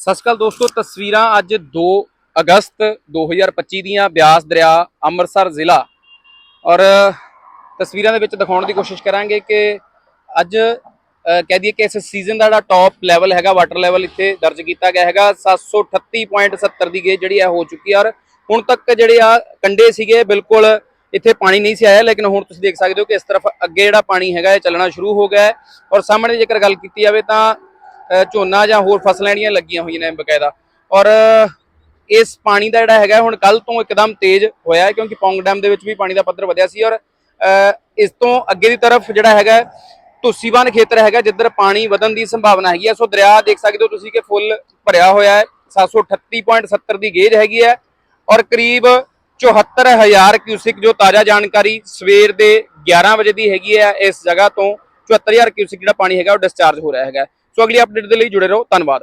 ਸਤਿ ਸ਼੍ਰੀ ਅਕਾਲ ਦੋਸਤੋ, ਤਸਵੀਰਾਂ ਅੱਜ 2 ਅਗਸਤ 2025 ਦੀਆਂ ਬਿਆਸ ਦਰਿਆ ਅੰਮ੍ਰਿਤਸਰ ਜ਼ਿਲ੍ਹਾ। ਔਰ, ਤਸਵੀਰਾਂ ਦੇ ਵਿੱਚ ਦਿਖਾਉਣ ਦੀ ਕੋਸ਼ਿਸ਼ ਕਰਾਂਗੇ ਕਿ ਅੱਜ ਕਹਿ ਦਈਏ ਕਿ ਇਸ ਸੀਜ਼ਨ ਦਾ ਜਿਹੜਾ ਟੌਪ ਲੈਵਲ ਹੈਗਾ ਵਾਟਰ ਲੈਵਲ ਇੱਥੇ ਦਰਜ ਕੀਤਾ ਗਿਆ ਹੈਗਾ। 738.70 ਦੀ ਗੇਜ ਜਿਹੜੀ ਆ ਹੋ ਚੁੱਕੀ ਆ ਔਰ ਹੁਣ ਤੱਕ ਜਿਹੜੇ ਆ ਕੰਡੇ ਸੀਗੇ, ਬਿਲਕੁਲ ਇੱਥੇ ਪਾਣੀ ਨਹੀਂ ਸੀ ਆਇਆ, ਲੇਕਿਨ ਹੁਣ ਤੁਸੀਂ ਦੇਖ ਸਕਦੇ ਹੋ ਕਿ ਇਸ ਤਰਫ ਅੱਗੇ ਜਿਹੜਾ ਪਾਣੀ ਹੈਗਾ, ਇਹ ਚੱਲਣਾ ਸ਼ੁਰੂ ਹੋ ਗਿਆ ਔਰ ਸਾਹਮਣੇ ਜੇਕਰ ਗੱਲ ਕੀਤੀ ਜਾਵੇ ਤਾਂ ਝੋਨਾ ਜਾਂ ਹੋਰ ਫਸਲਾਂ ਜਿਹੜੀਆਂ ਲੱਗੀਆਂ ਹੋਈਆਂ ਨੇ ਬਕਾਇਦਾ। ਔਰ ਇਸ ਪਾਣੀ ਦਾ ਜਿਹੜਾ ਹੈਗਾ, ਹੁਣ ਕੱਲ ਤੋਂ ਇੱਕਦਮ ਤੇਜ਼ ਹੋਇਆ ਹੈ, ਕਿਉਂਕਿ ਪੌਂਗ ਡੈਮ ਦੇ ਵਿੱਚ ਵੀ ਪਾਣੀ ਦਾ ਪੱਧਰ ਵਧਿਆ ਸੀ। ਔਰ ਇਸ ਤੋਂ ਅੱਗੇ ਦੀ ਤਰਫ ਜਿਹੜਾ ਹੈਗਾ ਤੁਸੀਬਾਨ ਖੇਤਰ ਹੈਗਾ, ਜਿੱਧਰ ਪਾਣੀ ਵਧਣ ਦੀ ਸੰਭਾਵਨਾ ਹੈਗੀ ਹੈ, ਸੋ ਦਰਿਆ ਦੇਖ ਸਕਦੇ ਹੋ ਤੁਸੀਂ ਕਿ ਫੁੱਲ ਭਰਿਆ ਹੋਇਆ ਹੈ। 738.70 ਦੀ ਗੇਜ ਹੈਗੀ ਹੈ। ਔਰ ਕਰੀਬ 74000 ਕਿਊਸਿਕ ਜੋ ਤਾਜ਼ਾ ਜਾਣਕਾਰੀ ਸਵੇਰ ਦੇ 11 ਵਜੇ ਦੀ ਹੈਗੀ ਹੈ, ਇਸ ਜਗ੍ਹਾ ਤੋਂ 74000 ਕਿਊਸਿਕ ਜਿਹੜਾ ਪਾਣੀ ਹੈਗਾ, ਉਹ ਡਿਸਚਾਰਜ ਹੋ ਰਿਹਾ ਹੈਗਾ। ਸੋ ਅਗਲੀ ਅਪਡੇਟ ਦੇ ਲਈ ਜੁੜੇ ਰਹੋ। ਧੰਨਵਾਦ।